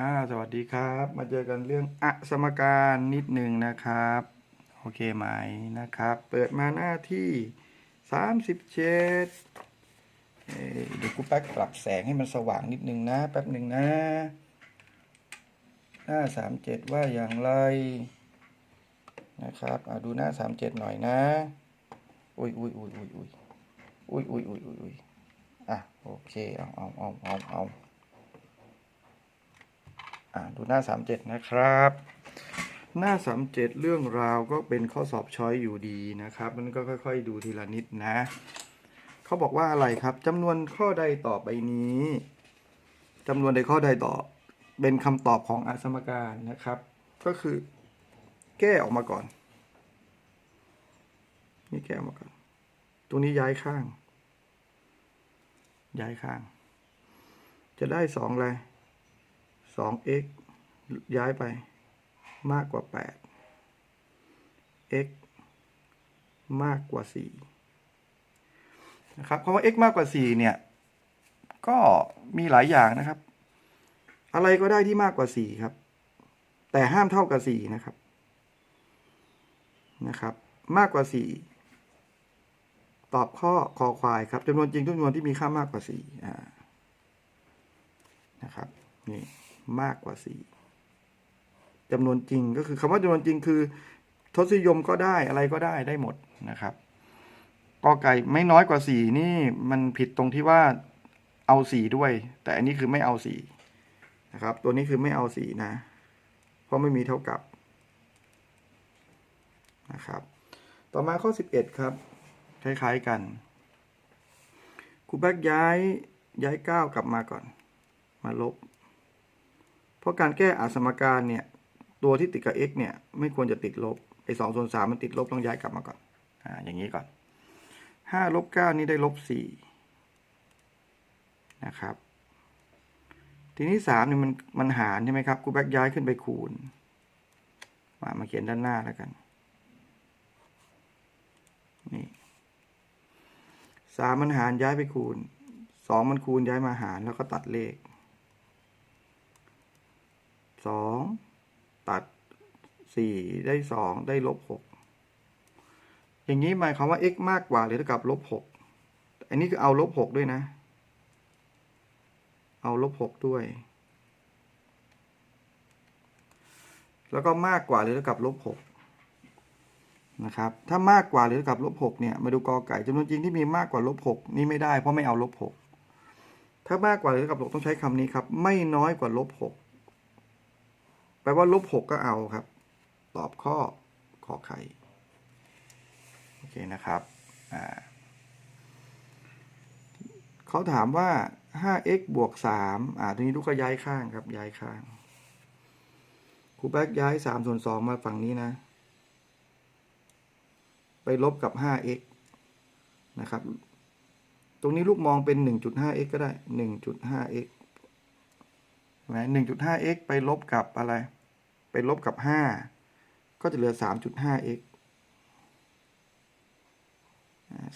อ่าสวัสดีครับ มาเจอกันเรื่องอะสมการนิดหนึ่งนะครับ โอเคไหมนะครับ เปิดมาหน้าที่สามสิบเจ็ดเดี๋ยวกูแป๊กปรับแสงให้มันสว่างนิดหนึ่งนะ แป๊บหนึ่งนะ หน้าสามเจ็ดว่าอย่างไร นะครับอ่าดูหน้าสามเจ็ดหน่อยนะ อุ้ยอุ้ยอุ้ยอุ้ยอุ้ยอุ้ยอุ้ยอุ้ยอุ้ยอุ้ยอะโอเค เอาเอาเอาเอาเอา ดูหน้า 37 นะครับ หน้า 37 เรื่องราวก็เป็นข้อสอบช้อยอยู่ดีนะครับ มันก็ค่อย ๆ ดูทีละนิดนะ เขาบอกว่าอะไรครับจำนวนข้อใดต่อไปนี้จำนวนใดข้อใดต่อเป็นคำตอบของอสมการนะครับ ก็คือ แก้ออกมาก่อน นี่แก้ออกมาก่อน ตรงนี้ย้ายข้าง ย้ายข้าง จะได้สองเลย 2x ย้ายไปมากกว่า 8x มากกว่า 4 นะครับคำว่า x มากกว่า 4 เนี่ย ก็มีหลายอย่างนะครับ อะไรก็ได้ที่มากกว่า 4 ครับ แต่ห้ามเท่ากับ 4 นะครับ นะครับ มากกว่า 4 ตอบข้อคอควายครับจำนวนจริงจำนวนที่มีค่ามากกว่า4อ่านะครับ นี่ มากกว่าสี่จำนวนจริงก็คือคำว่าจำนวนจริงคือทศนิยมก็ได้อะไรก็ได้ได้หมดนะครับกอไก่ไม่น้อยกว่าสี่นี่มันผิดตรงที่ว่าเอาสี่ด้วย แต่อันนี้คือไม่เอาสี่นะครับ ตัวนี้คือไม่เอาสี่นะ เพราะไม่มีเท่ากับนะครับ ต่อมาข้อ 11 ครับ คล้ายๆกันครูแบกย้ายย้ายเก้ากลับมาก่อน มาลบ ราะการแก้อสมการเนี่ยตัวที่ติดกับ x เนี่ยไม่ควรจะติดลบไอ้สองส่วนสามมันติดลบต้องย้ายกลับมาก่อนอ่าอย่างนี้ก่อนห้าลบเก้านี่ได้ลบสี่นะครับ ทีนี้สามเนี่ยมันมันหารใช่ไหมครับครูแบกย้ายขึ้นไปคูณมามาเขียนด้านหน้าแล้วกันนี่สามมันหารย้ายไปคูณสองมันคูณย้ายมาหารแล้วก็ตัดเลข สองตัดสี่ได้สองได้ลบหกอย่างนี้หมายความว่า x มากกว่าหรือเท่ากับลบหกอันนี้คือเอาลบหกด้วยนะ เอาลบหกด้วย แล้วก็มากกว่าหรือเท่ากับลบหกนะครับ ถ้ามากกว่าหรือเท่ากับลบหกเนี่ย มาดูกอไก่จำนวนจริงที่มีมากกว่าลบหกนี่ไม่ได้เพราะไม่เอาลบหกถ้ามากกว่าหรือเท่ากับลบต้องใช้คำนี้ครับ ไม่น้อยกว่าลบหก ลว่าลบหกก็เอาครับ ตอบข้อขอไข่โอเคนะครับเขาถามว่า 5x บวก3อ่าทีนี้ลูกก็ย้ายข้างครับ ย้ายข้าง ครูแบกย้าย3ส่วน2มาฝั่งนี้นะ ไปลบกับ 5x นะครับ ตรงนี้ลูกมองเป็น 1.5x ก็ได้ 1.5x ใช่ไหม 1.5x ไปลบกับอะไร ไปลบกับ 5 ก็จะเหลือ 3.5x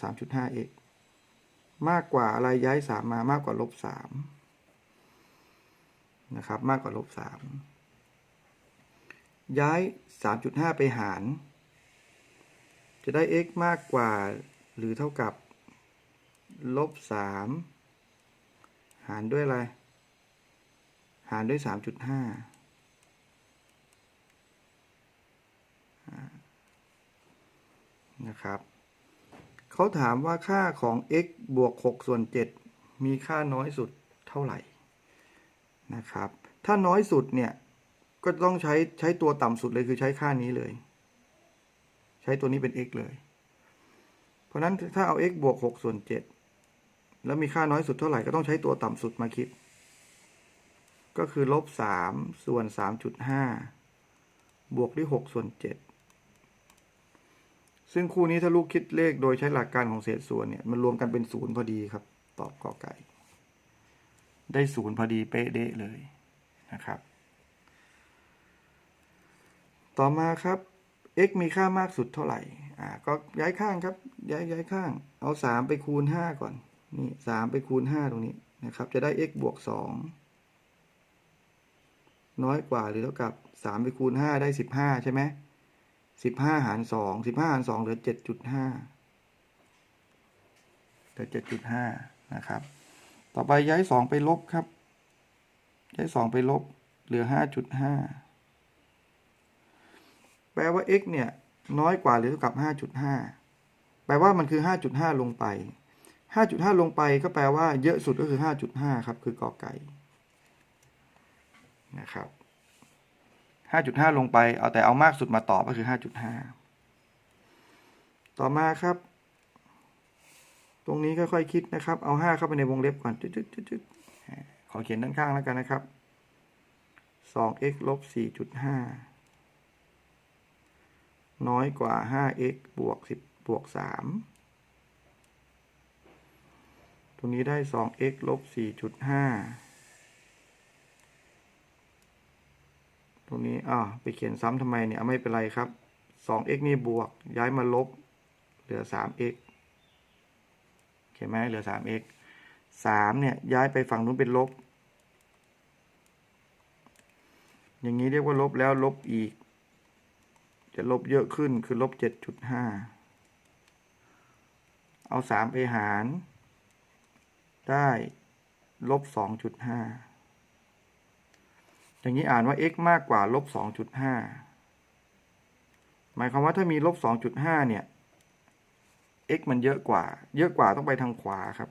3.5x มากกว่าอะไรย้าย 3 มามากกว่าลบ3นะครับ มากกว่าลบ3ย้าย 3.5 ไปหาร จะได้ x มากกว่าหรือเท่ากับลบ3หารด้วยอะไร หารด้วย 3.5 นะครับเขาถามว่าค่าของ x บวก6ส่วน 7 มีค่าน้อยสุดเท่าไหร่นะครับ ถ้าน้อยสุดเนี่ย ก็ต้องใช้ใช้ตัวต่ำสุดเลยคือใช้ค่านี้เลย ใช้ตัวนี้เป็น x เลย เพราะนั้นถ้าเอา x บวก6ส่วน 7 แล้วมีค่าน้อยสุดเท่าไหร่ก็ต้องใช้ตัวต่ำสุดมาคิด ก็คือลบสามส่วนสามจุดห้าบวกด้วยหกส่วนเจ็ด ซึ่งคู่นี้ถ้าลูกคิดเลขโดยใช้หลักการของเศษส่วนเนี่ยมันรวมกันเป็นศูนย์พอดีครับ ตอบกอไก่ ได้ศูนย์พอดีเป๊ะเดะเลยนะครับ ต่อมาครับ x มีค่ามากสุดเท่าไหร่ อ่า ก็ย้ายข้างครับ ย้ายย้ายข้าง เอาสามไปคูณห้าก่อน นี่สามไปคูณห้าตรงนี้นะครับ จะได้ x บวกสองน้อยกว่าหรือเท่ากับสามไปคูณห้าได้สิบห้าใช่ไหม สิบห้าหารสองสิบห้าหารสองเหลือเจ็ดจุดห้าเหลือเจ็ดจุดห้านะครับ ต่อไปย้ายสองไปลบครับ ย้ายสองไปลบเหลือห้าจุดห้าแปลว่า x เนี่ย น้อยกว่าหรือเท่ากับห้าจุดห้าแปลว่ามันคือห้าจุดห้าลงไปห้าจุดห้าลงไปก็แปลว่าเยอะสุดก็คือห้าจุดห้าครับ คือกอไก่นะครับ 5.5 ลงไป เอาแต่เอามากสุดมาตอบก็คือ 5.5 ต่อมาครับ ตรงนี้ค่อยๆคิดนะครับ เอา 5 เข้าไปในวงเล็บก่อนจุดๆๆๆขอเขียนด้านข้างแล้วกันนะครับ 2x ลบ 4.5 น้อยกว่า 5x บวก 10 บวก 3 ตรงนี้ได้ 2x ลบ 4.5 รงนี้อ่าไปเขียนซ้ำทำไมเนี่ยไม่เป็นไรครับ 2x นี่บวก ย้ายมาลบ เหลือ 3x เขียนไหมเหลือ 3x 3เนี่ยย้ายไปฝั่งนู้นเป็นลบ อย่างนี้เรียกว่าลบแล้วลบอีก จะลบเยอะขึ้นคือลบ 7.5 เอา 3 ไปหาร ได้ลบ 2.5 อย่างนี้อ่านว่า x มากกว่าลบ2.5หมายความว่าถ้ามีลบ2.5เนี่ย x มันเยอะกว่า เยอะกว่าต้องไปทางขวาครับ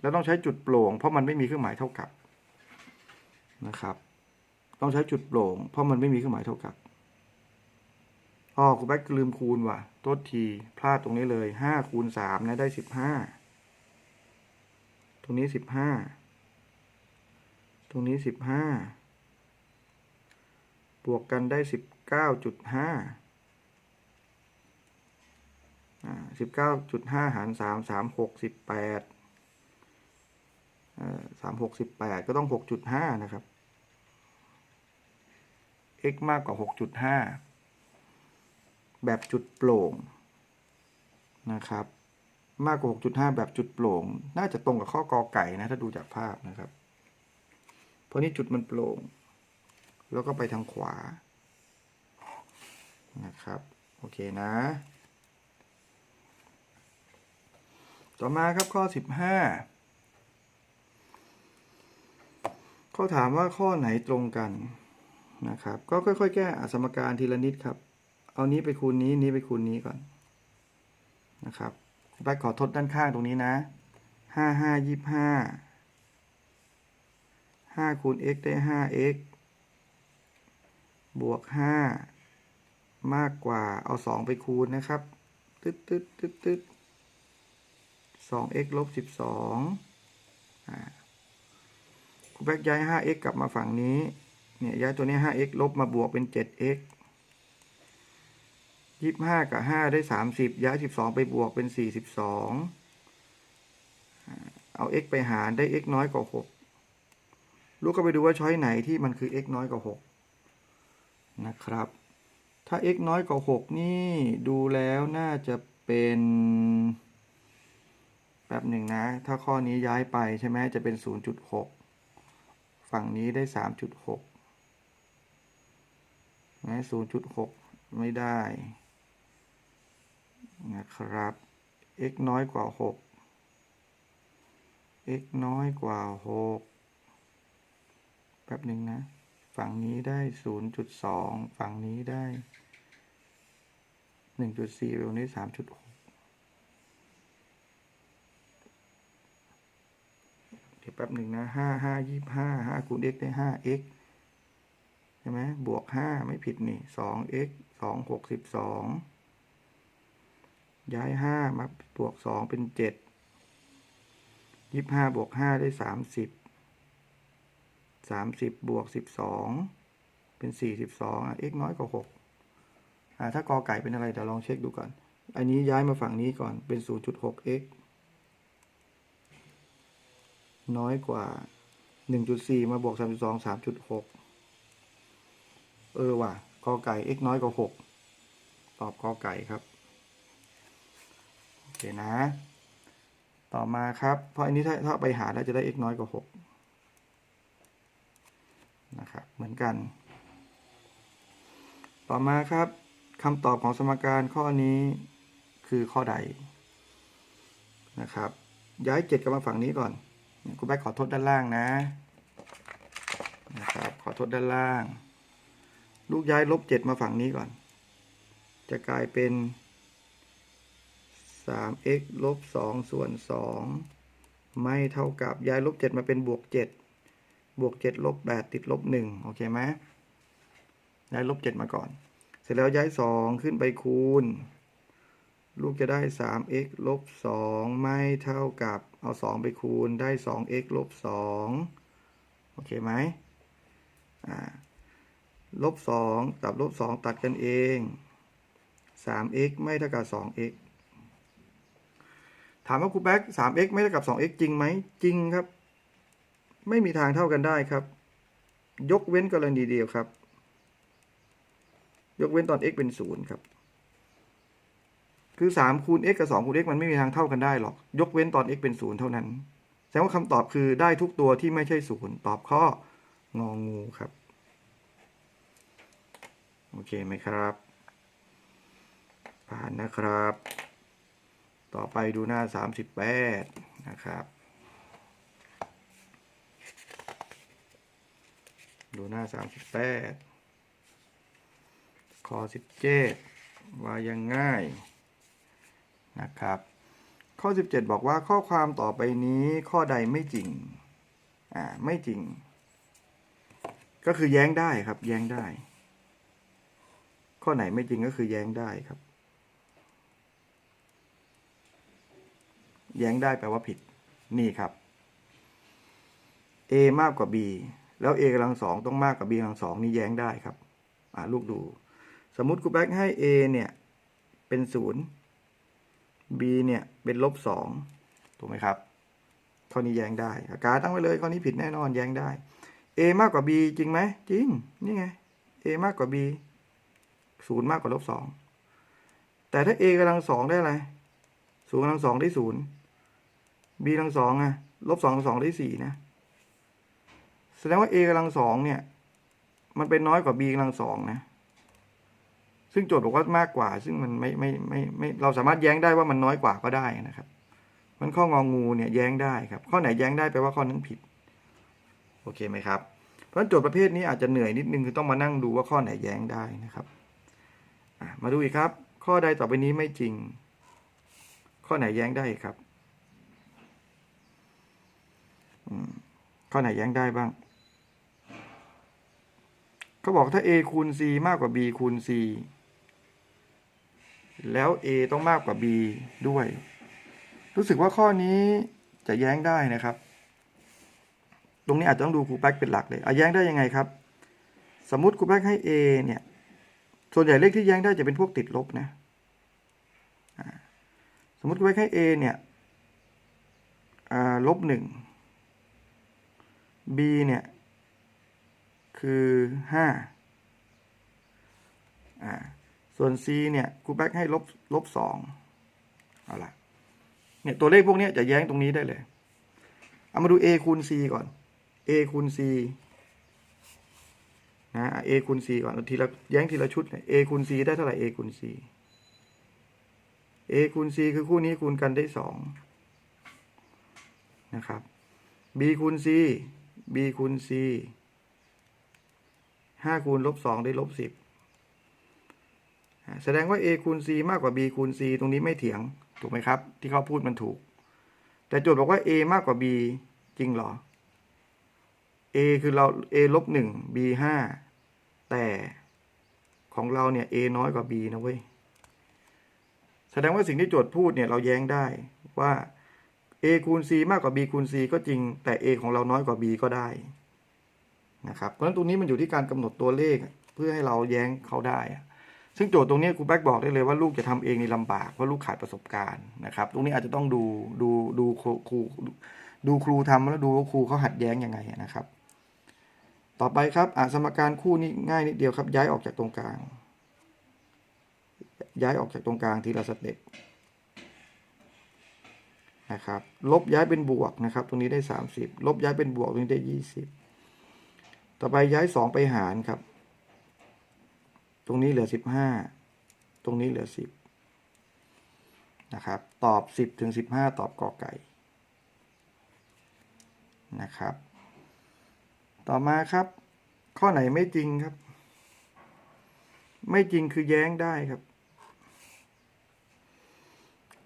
แล้วต้องใช้จุดโปร่ง เพราะมันไม่มีเครื่องหมายเท่ากับนะครับ ต้องใช้จุดโปร่ง เพราะมันไม่มีเครื่องหมายเท่ากับอ๋อครูแบ็กลืมคูณว่ะโทษที พลาดตรงนี้เลย5คูณ3นะได้15ตรงนี้15 ตรงนี้สิบห้าบวกกันได้สิบเก้าจุดห้าสิบเก้าจุดห้าหารสามสามหกสิบแปดสามหกสิบแปดก็ต้องหกจุดห้านะครับ x มากกว่าหกจุดห้าแบบจุดโปร่งนะครับ มากกว่าหกจุดห้าแบบจุดโปร่ง น่าจะตรงกับข้อกอไก่นะ ถ้าดูจากภาพนะครับ เพราะนี่จุดมันโปร่ง แล้วก็ไปทางขวา นะครับ โอเคนะ ต่อมาครับข้อ 15เขาถามว่าข้อไหนตรงกัน นะครับ ก็ค่อยๆ แก้สมการทีละนิดครับ เอานี้ไปคูณนี้นี้ไปคูณนี้ก่อน นะครับแบกขอทดด้านข้างตรงนี้นะห้าห้ายี่ห้าห้าคูณ x ได้ห้า x บวกห้ามากกว่าเอาสองไปคูณนะครับ ตึ๊ดตึ๊ดตึ๊ดตึ๊ดสอง x ลบสิบสองครูแบกย้ายห้า x กลับมาฝั่งนี้ เนี่ยย้ายตัวนี้ห้า x ลบมาบวกเป็นเจ็ด x ยี่ห้ากับห้าได้สามสิบย้ายสิบสองไปบวกเป็นสี่สิบสองเอา x ไปหารได้ x น้อยกว่าหก ลูกก็ไปดูว่าช้อยไหนที่มันคือ x น้อยกว่าหกนะครับ ถ้า x น้อยกว่าหกนี่ดูแล้วน่าจะเป็นแป๊บหนึ่งนะ ถ้าข้อนี้ย้ายไปใช่ไหมจะเป็น 0.6 ฝั่งนี้ได้ 3.6แม้0.6 ไม่ได้ นะครับ x น้อยกว่า 6 x น้อยกว่า 6 แป๊บหนึ่งนะ ฝั่งนี้ได้ 0.2 ฝั่งนี้ได้ 1.4ตรงนี้ 3.6 เดี๋ยวแป๊บหนึ่งนะ 5 5 25 5คูณ x ได้ 5x ใช่ไหมบวก 5 ไม่ผิดนี่ 2x 2 62ย้าย5มาบวก2เป็น7 25บวก5ได้30สามสิบ บวกสิบสองเป็นสี่สิบสองอะ x น้อยกว่าหกอ่า ถ้ากอไก่เป็นอะไร เดี๋ยวลองเช็คดูก่อน อันนี้ย้ายมาฝั่งนี้ก่อน เป็นศูนย์จุดหก x น้อยกว่าหนึ่งจุดสี่มาบวกสามจุดสองสามจุดหกเออว่ะ กอไก่ x น้อยกว่าหกตอบกอไก่ครับ โอเคนะ ต่อมาครับ เพราะอันนี้ถ้าถ้าไปหาแล้วจะได้ x น้อยกว่า หกอนกัน ต่อมาครับคำตอบของสมการข้อนี้คือข้อใดนะครับ ย้ายเจ็ดกลับมาฝั่งนี้ก่อนครูแบ๊กขอโทษด้านล่างนะนะครับขอโทษด้านล่าง ลูกย้ายลบเจ็ดมาฝั่งนี้ก่อน จะกลายเป็น 3x ลบ2ส่วน2ไม่เท่ากับย้ายลบ7มาเป็นบวก7 บวก7ลบ8ติดลบ1โอเคไหมย้ายลบ7มาก่อน เสร็จแล้วย้าย 2 ขึ้นไปคูณ ลูกจะได้ 3x ลบ2ไม่เท่ากับเอา 2 ไปคูณได้ 2x ลบ2โอเคไหมอ่าลบ2กับลบ2ตัดกันเอง 3x ไม่เท่ากับ 2x ถามว่าครูแบ็ก 3x ไม่เท่ากับ 2x จริงไหม จริงครับ ไม่มีทางเท่ากันได้ครับ ยกเว้นกรณีเดียวครับ ยกเว้นตอน x เป็น0ครับ คือ3คูณ x กับ2คูณ x มันไม่มีทางเท่ากันได้หรอก ยกเว้นตอน x เป็น0เท่านั้น แสดงว่าคำตอบคือได้ทุกตัวที่ไม่ใช่0ตอบข้ององูครับ โอเคไหมครับ ผ่านนะครับ ต่อไปดูหน้า 38 นะครับ ดูหน้า38ข้อ17ว่ายังง่ายนะครับ ข้อ 17 บอกว่าข้อความต่อไปนี้ข้อใดไม่จริง อ่า ไม่จริง ก็คือแย้งได้ครับ แย้งได้ ข้อไหนไม่จริงก็คือแย้งได้ครับ แย้งได้แปลว่าผิด นี่ครับ a มากกว่า b แล้ว a กำลังสองต้องมากกว่า b กำลังสองนี่แย้งได้ครับ อ่าลูกดู สมมุติครูแบ็กให้ a เนี่ย เป็นศูนย์ b เนี่ย เป็นลบสองถูกไหมครับข้อนี้แย้งได้การตั้งไว้เลยข้อนี้ผิดแน่นอนแย้งได้ a มากกว่า b จริงไหมจริง นี่ไง a มากกว่า b ศูนย์มากกว่าลบสองแต่ถ้า a กำลังสองได้อะไรศูนย์กำลังสองได้ศูนย์ b กำลังสองอะลบสองกำลังสองได้สี่นะ แสดงว่า a กำลังสองเนี่ย มันเป็นน้อยกว่า b กำลังสองนะ ซึ่งโจทย์บอกว่ามากกว่า ซึ่งมันไม่ไม่ไม่ไม่เราสามารถแย้งได้ว่ามันน้อยกว่าก็ได้นะครับ มันข้ององูเนี่ยแย้งได้ครับ ข้อไหนแย้งได้แปลว่าข้อนั้นผิด โอเคไหมครับ เพราะโจทย์ประเภทนี้อาจจะเหนื่อยนิดนึงคือต้องมานั่งดูว่าข้อไหนแย้งได้นะครับ มาดูอีกครับ ข้อใดต่อไปนี้ไม่จริง ข้อไหนแย้งได้ครับข้อไหนแย้งได้บ้าง เขาบอกถ้า a คูณ c มากกว่า b คูณ c แล้ว a ต้องมากกว่า b ด้วย รู้สึกว่าข้อนี้จะแย้งได้นะครับ ตรงนี้อาจจะต้องดูครูแป๊กเป็นหลักเลยเอะแย้งได้ยังไงครับ สมมุติครูแป๊กให้ a เนี่ย ส่วนใหญ่เลขที่แย้งได้จะเป็นพวกติดลบนะ สมมติครูแป๊กให้ a เนี่ยลบหนึ่ง b เนี่ย คือห้าอ่าส่วน c เนี่ยครูแบ็กให้ลบลบสองเอาละเนี่ยตัวเลขพวกนี้จะแย้งตรงนี้ได้เลย เอามาดู a คูณ c ก่อน a คูณ c นะ a คูณ c ก่อนทีละแย้งทีละชุดเลย a คูณ c ได้เท่าไหร่ a คูณ c a คูณ c คือคู่นี้คูณกันได้สองนะครับ b คูณ c b คูณ c ห้าคูณลบสองได้ลบสิบแสดงว่า a คูณ c มากกว่า b คูณ c ตรงนี้ไม่เถียงถูกไหมครับ ที่เขาพูดมันถูก แต่โจทย์บอกว่า a มากกว่า b จริงเหรอ a คือเรา a ลบหนึ่ง b ห้าแต่ของเราเนี่ย a น้อยกว่า b นะเว้ยแสดงว่าสิ่งที่โจทย์พูดเนี่ยเราแย้งได้ว่า a คูณ c มากกว่า b คูณ c ก็จริงแต่ a ของเราน้อยกว่า b ก็ได้ นะครับ เพราะฉะนั้นตรงนี้มันอยู่ที่การกำหนดตัวเลขเพื่อให้เราแย้งเขาได้ ซึ่งโจทย์ตรงนี้ครูแบ็กบอกได้เลยว่าลูกจะทำเองนี่ลำบากเพราะลูกขาดประสบการณ์นะครับ ตรงนี้อาจจะต้องดูดูดูครูดูครูทำแล้วดูว่าครูเขาหัดแย้งยังไงนะครับ ต่อไปครับอ่าสมการคู่นี้ง่ายนิดเดียวครับ ย้ายออกจากตรงกลาง ย้ายออกจากตรงกลางทีละสเต็ปนะครับ ลบย้ายเป็นบวกนะครับ ตรงนี้ได้ 30 ลบย้ายเป็นบวกตรงนี้ได้ 20 ต่อไปย้ายสองไปหารครับ ตรงนี้เหลือสิบห้าตรงนี้เหลือสิบนะครับ ตอบสิบถึงสิบห้าตอบกอไก่นะครับ ต่อมาครับ ข้อไหนไม่จริงครับ ไม่จริงคือแย้งได้ครับ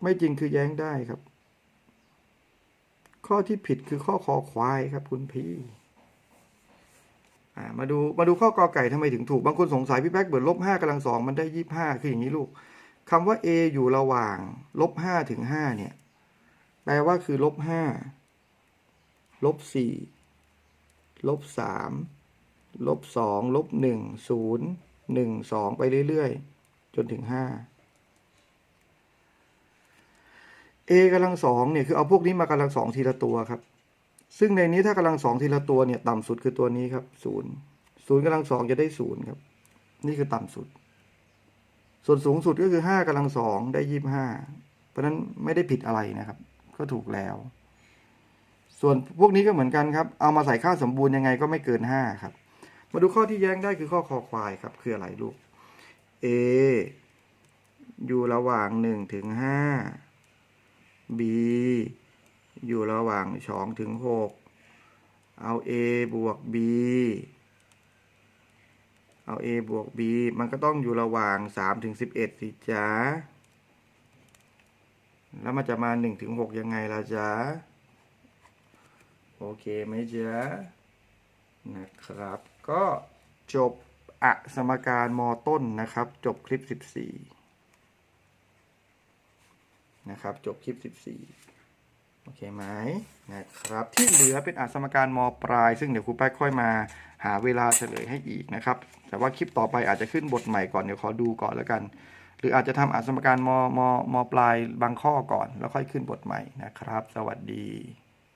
ไม่จริงคือแย้งได้ครับ ข้อที่ผิดคือข้อคอควายครับคุณพี่ มาดูมาดูข้อกอไก่ทำไมถึงถูก บางคนสงสัยพี่แป๊กเบิดลบห้ากำลังสองมันได้ยี่ห้าคืออย่างนี้ลูกคำว่า a อยู่ระหว่างลบห้าถึงห้าเนี่ย แปลว่าคือลบห้าลบสี่ลบสามลบสองลบหนึ่งศูนย์หนึ่งสองไปเรื่อยๆ จนถึงห้า a กำลังสองเนี่ย คือเอาพวกนี้มากำลังสองทีละตัวครับ ซึ่งในนี้ถ้ากำลังสองทีละตัวเนี่ย ต่ำสุดคือตัวนี้ครับศูนย์ศูนย์กำลังสองจะได้ศูนย์ครับ นี่คือต่ำสุด ส่วนสูงสุดก็คือห้ากำลังสองได้ยี่ห้าเพราะฉะนั้นไม่ได้ผิดอะไรนะครับ ก็ถูกแล้ว ส่วนพวกนี้ก็เหมือนกันครับ เอามาใส่ค่าสมบูรณ์ยังไงก็ไม่เกินห้าครับ มาดูข้อที่แย้งได้คือข้อคอควายครับ คืออะไรลูก a อยู่ระหว่างหนึ่งถึงห้า b อยู่ระหว่างสองถึงหกเอา a บวก b เอา a บวก b มันก็ต้องอยู่ระหว่างสามถึงสิบเอ็ดสิจ๊ะ แล้วมันจะมาหนึ่งถึงหกยังไงล่ะจ๊ะ โอเคไหมจ๊ะ นะครับ ก็จบอะสมการมต้นนะครับ จบคลิป 14 นะครับ จบคลิป 14 โอเคไหมนะครับที่เหลือเป็นอสมการมปลาย ซึ่งเดี๋ยวครูแป๊กค่อยมาหาเวลาเฉลยให้อีกนะครับ แต่ว่าคลิปต่อไปอาจจะขึ้นบทใหม่ก่อนเดี๋ยวขอดูก่อนแล้วกัน หรืออาจจะทำอสมการมมมปลายบางข้อก่อน แล้วค่อยขึ้นบทใหม่นะครับ สวัสดี